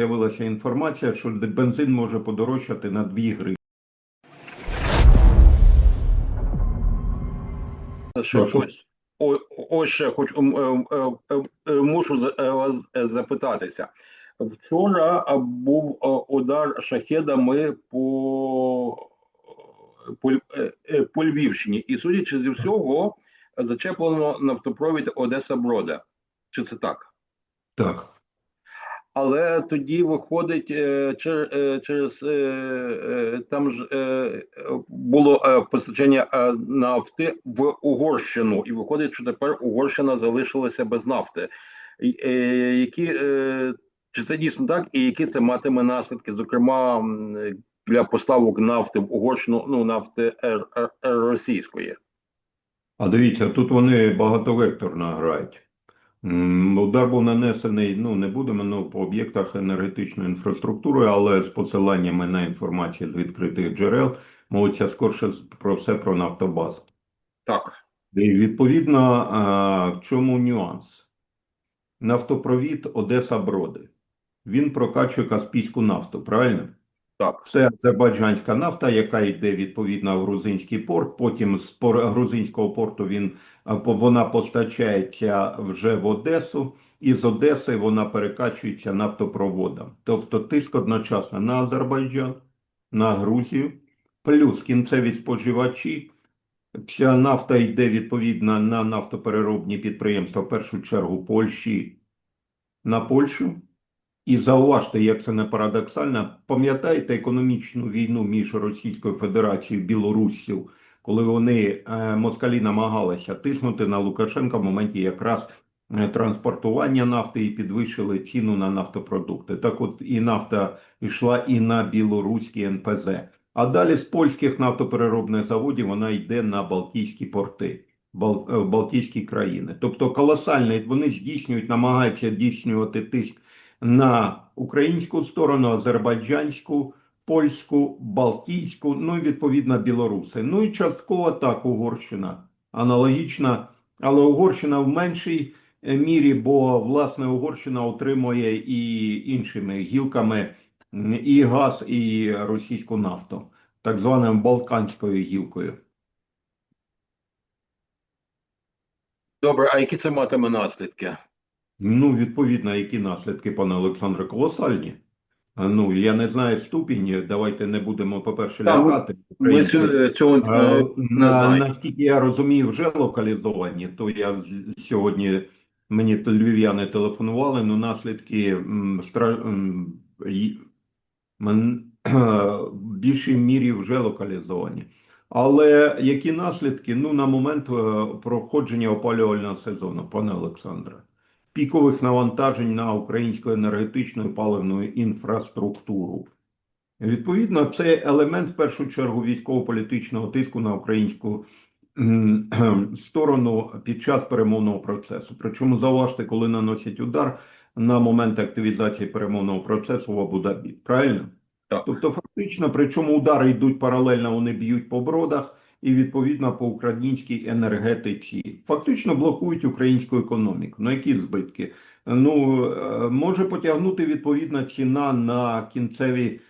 з'явилася інформація, що бензин може подорожчати на 2 гривні. Що ось, ось ще хоч е, е, е, мушу вас запитатися. Вчора був удар шахедами по, по, по Львівщині, і судячи зі всього, зачеплено нафтопровід Одеса Брода. Чи це так? Так. Але тоді виходить е, е, через е, там ж було постачання нафти в Угорщину, і виходить, що тепер Угорщина залишилася без нафти. Які чи це дійсно так, і які це матиме наслідки, зокрема для поставок нафти в Угорщину, ну нафти російської? А дивіться, тут вони багатовекторно грають. Удар був нанесений, ну не будемо ну, по об'єктах енергетичної інфраструктури, але з посиланнями на інформацію з відкритих джерел мовиться скорше про все про нафтобаз. Так, І відповідно, а, в чому нюанс? Нафтопровід Одеса-Броди. Він прокачує Каспійську нафту, правильно? Так, Це азербайджанська нафта, яка йде відповідно в грузинський порт. Потім з грузинського порту він, вона постачається вже в Одесу, і з Одеси вона перекачується нафтопроводом. Тобто тиск одночасно на Азербайджан, на Грузію, плюс кінцеві споживачі. Ця нафта йде відповідно на нафтопереробні підприємства, в першу чергу Польщі, на Польщу. І зауважте, як це не парадоксально, пам'ятаєте економічну війну між Російською Федерацією і Білоруссю, коли вони е, москалі намагалися тиснути на Лукашенка в моменті якраз е, транспортування нафти і підвищили ціну на нафтопродукти. Так от і нафта йшла і на білоруські НПЗ. А далі з польських нафтопереробних заводів вона йде на Балтійські порти, Бал, е, Балтійські країни. Тобто колосальний вони здійснюють, намагаються здійснювати тиск на українську сторону, азербайджанську, польську, балтійську, ну і відповідно білоруси. Ну і частково так Угорщина аналогічна, але Угорщина в меншій е, мірі, бо власне Угорщина отримує і іншими гілками і газ, і російську нафту, так званою Балканською гілкою. добре. А які це матиме наслідки? Ну, відповідно, які наслідки, пане Олександре, колосальні. Ну, я не знаю ступінь, давайте не будемо, по-перше, лякати. Ми українців. цього А, на, наскільки я розумію, вже локалізовані, то я сьогодні, мені львів'яни телефонували, ну наслідки м, стра, м, в більшій мірі вже локалізовані. Але які наслідки? Ну, на момент е, проходження опалювального сезону, пане Олександре, пікових навантажень на українську енергетичну і паливну інфраструктуру. Відповідно, це елемент в першу чергу військово-політичного тиску на українську сторону під час перемовного процесу. Причому зауважте, коли наносять удар на момент активізації перемовного процесу в Абу-Дабі. Правильно? Так. Тобто, фактично, причому удари йдуть паралельно, вони б'ють по бродах і відповідно по українській енергетиці. Фактично блокують українську економіку. Ну які збитки? Ну е, може потягнути відповідна ціна на кінцеві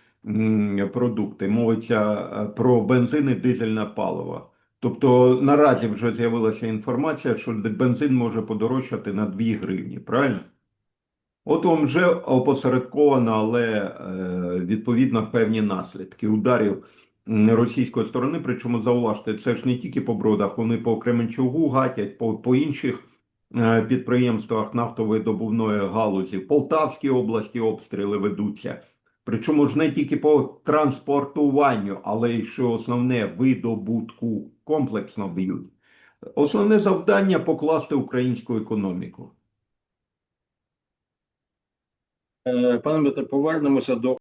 продукти. Мовиться е, про бензин і дизельне паливо. Тобто наразі вже з'явилася інформація, що бензин може подорожчати на 2 гривні. Правильно? От вам вже опосередковано, але е, відповідно певні наслідки ударів російської сторони. Причому зауважте, це ж не тільки по бродах, вони по Кременчугу гатять, по, по інших е, підприємствах нафтовидобувної галузі. В Полтавській області обстріли ведуться. Причому ж не тільки по транспортуванню, але й що основне видобутку комплексно б'ють. Основне завдання покласти українську економіку. Е, Пане Дмитре, повернемося до